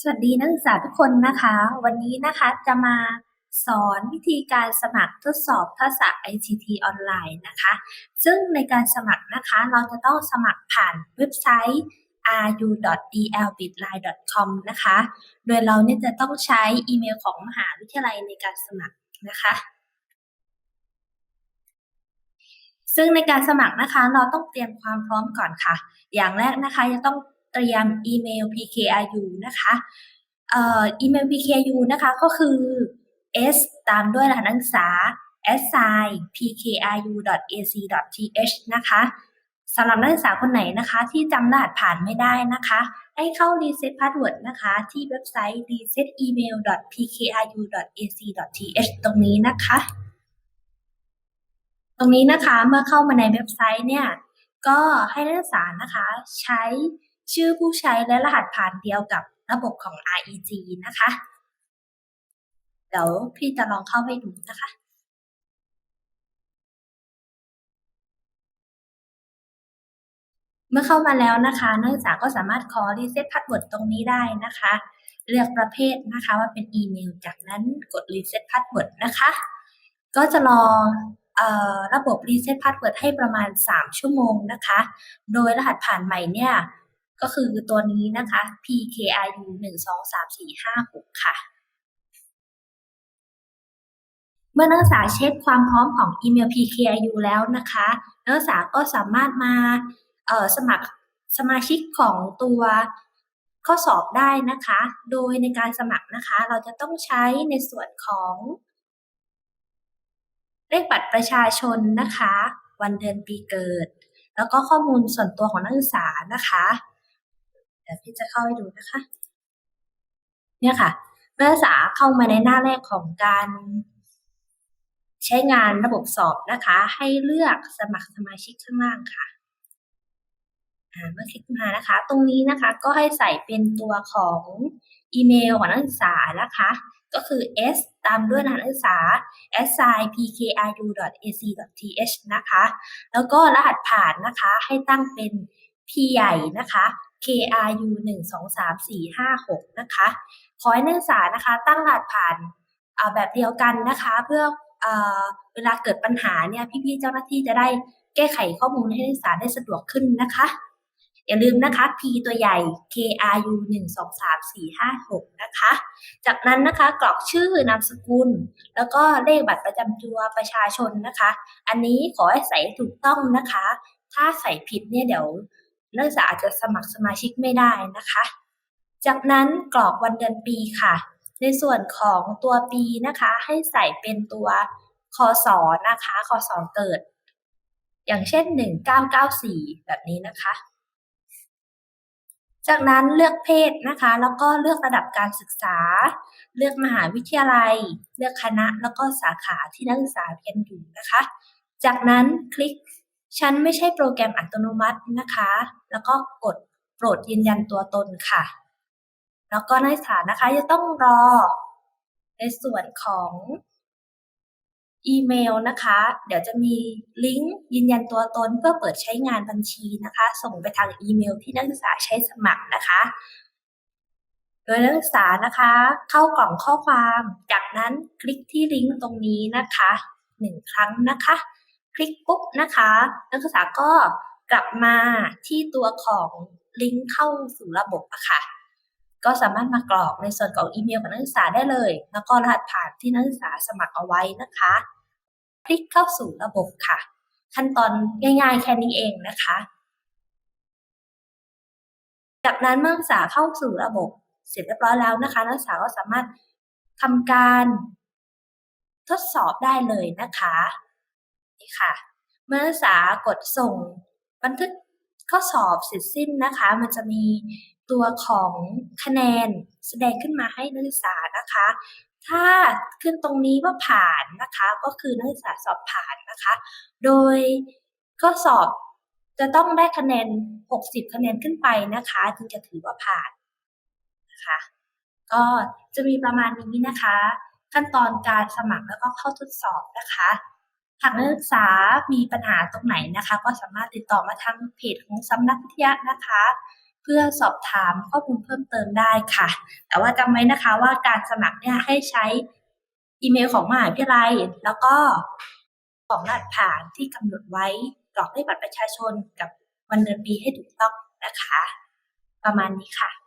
สวัสดีนักศึกษาทุกคนนะคะ วันนี้นะคะจะมาสอนวิธีการสมัครทดสอบทักษะ ICT ออนไลน์นะคะ ซึ่งในการสมัครนะคะเราจะต้องสมัครผ่านเว็บไซต์ ru.dlbitline.com นะคะ โดยเราเนี่ยจะต้องใช้อีเมลของมหาวิทยาลัยในการสมัครนะคะ ซึ่งในการสมัครนะคะเราต้องเตรียมความพร้อมก่อนค่ะ อย่างแรกนะคะจะต้อง เตรียมอีเมล PKRU นะคะเอ่ออีเมล PKRU นะคะก็คือ s ตามด้วยรหัสนักศึกษา s i pkru ac th นะคะสำหรับนักศึกษาคนไหนนะคะที่จำรหัสผ่านไม่ได้นะคะ ให้เข้า reset password นะคะที่เว็บไซต์ resetemail.pkru.ac.th ตรงนี้นะคะ ตรงนี้นะคะเมื่อเข้ามาในเว็บไซต์เนี่ย ก็ให้นักศึกษานะคะใช้ ชื่อผู้ใช้และรหัสผ่านเดียวกับระบบของ REG นะคะ เดี๋ยวพี่จะลองเข้าให้ดูนะคะเมื่อเข้ามาแล้วนะคะ นักศึกษาก็สามารถขอ reset password ตรงนี้ได้นะคะ เลือกประเภทนะคะว่าเป็นอีเมล จากนั้นกด reset password นะคะ ก็จะรอเอ่อระบบ reset password ให้ประมาณ 3 ชั่วโมงนะคะ โดยรหัสผ่านใหม่เนี่ย ก็คือตัวนี้นะคะ PKRU 1 2 3 4 5 6 ค่ะ เมื่อนักศึกษาเช็คความพร้อมของอีเมล PKRU แล้วนะคะ นักศึกษาก็สามารถมาสมัครสมาชิกของตัวข้อสอบได้นะคะ โดยในการสมัครนะคะ เราจะต้องใช้ในส่วนของ เลขบัตรประชาชนนะคะ วันเดือนปีเกิด แล้วก็ข้อมูลส่วนตัวของนักศึกษานะคะ ดี๋ยวพี่จะเข้าให้ดูนะคะ เนี่ยค่ะนักศึกษาเข้ามาในหน้าแรกของการ ใช้งานระบบสอบนะคะ ให้เลือกสมัครสมาชิกข้างล่างค่ะเมื่อคลิกมานะคะ ตรงนี้นะคะก็ให้ใส่เป็นตัวของอีเมลของนักศึกษานะคะ ก็คือ s ตามด้วยรหัสนักศึกษา sipkru.ac.th นะคะ แล้วก็รหัสผ่านนะคะ ให้ตั้งเป็น p ใหญ่นะคะ kru 1 2 3 4 5 6นะคะขอให้นักศึกษานะคะตั้งรหัสผ่านาแบบเดียวกันนะคะ เพื่อเอ่อเวลาเกิดปัญหาเนี่ยพี่ๆเจ้าหน้าที่จะได้แก้ไขข้อมูลให้นักศึกษาได้สะดวกขึ้นนะคะ อย่าลืมนะคะ P ตัวใหญ่ KRU 1 2 3 4 5 6นะคะ จากนั้นนะคะกรอกชื่อนามสกุล แล้วก็เลขบัตรประจำตัวประชาชนนะคะ อันนี้ขอให้ใส่ถูกต้องนะคะ ถ้าใส่ผิดเนี่ยเดี๋ยว นักศึกษาอาจจะสมัครสมาชิกไม่ได้นะคะ จากนั้นกรอกวันเดือนปีค่ะ ในส่วนของตัวปีนะคะ ให้ใส่เป็นตัวคศนะคะคศเกิด อย่างเช่น 1994 แบบนี้นะคะ จากนั้นเลือกเพศนะคะ แล้วก็เลือกระดับการศึกษา เลือกมหาวิทยาลัย เลือกคณะแล้วก็สาขาที่นักศึกษาเรียนอยู่นะคะ จากนั้นคลิก ฉันไม่ใช่โปรแกรมอัตโนมัตินะคะ แล้วก็กดโปรดยืนยันตัวตนค่ะ แล้วก็นักศึกษานะคะจะต้องรอในส่วนของอีเมลนะคะ เดี๋ยวจะมีลิงก์ยืนยันตัวตนเพื่อเปิดใช้งานบัญชีนะคะ ส่งไปทางอีเมลที่นักศึกษาใช้สมัครนะคะ โดยนักศึกษานะคะ เข้ากล่องข้อความ จากนั้นคลิกที่ลิงก์ตรงนี้นะคะหนึ่งครั้งนะคะ คลิกปุ๊บนะคะ นักศึกษาก็กลับมาที่ตัวของลิงก์เข้าสู่ระบบอะค่ะ ก็สามารถมากรอกในส่วนของอีเมลของนักศึกษาได้เลย แล้วก็รหัสผ่านที่นักศึกษาสมัครเอาไว้นะคะ คลิกเข้าสู่ระบบค่ะ ขั้นตอนง่ายๆ แค่นี้เองนะคะ จากนั้นเมื่อนักศึกษาเข้าสู่ระบบ เสร็จเรียบร้อยแล้วนะคะ นักศึกษาก็สามารถทำการทดสอบได้เลยนะคะ นี่ค่ะ เมื่อนักศึกษากดส่งบันทึกข้อสอบเสร็จสิ้นนะคะ มันจะมีตัวของคะแนนแสดงขึ้นมาให้นักศึกษานะคะ ถ้าขึ้นตรงนี้ว่าผ่านนะคะ ก็คือนักศึกษาสอบผ่านนะคะ โดยข้อสอบจะต้องได้คะแนน 60 คะแนนขึ้นไปนะคะ ถึงจะถือว่าผ่านนะคะ ก็จะมีประมาณนี้นะคะ ขั้นตอนการสมัครแล้วก็เข้าทดสอบนะคะ หากนักศึกษามีปัญหาตรงไหนนะคะ ก็สามารถติดต่อมาทางเพจของสำนักวิทยานะคะ เพื่อสอบถามข้อมูลเพิ่มเติมได้ค่ะ แต่ว่าจำไว้นะคะว่าการสมัครเนี่ยให้ใช้อีเมลของมหาวิทยาลัย แล้วก็ของรหัสผ่านที่กำหนดไว้กรอกเลขบัตรประชาชนกับวันเดือนปีให้ถูกต้องนะคะ ประมาณนี้ค่ะ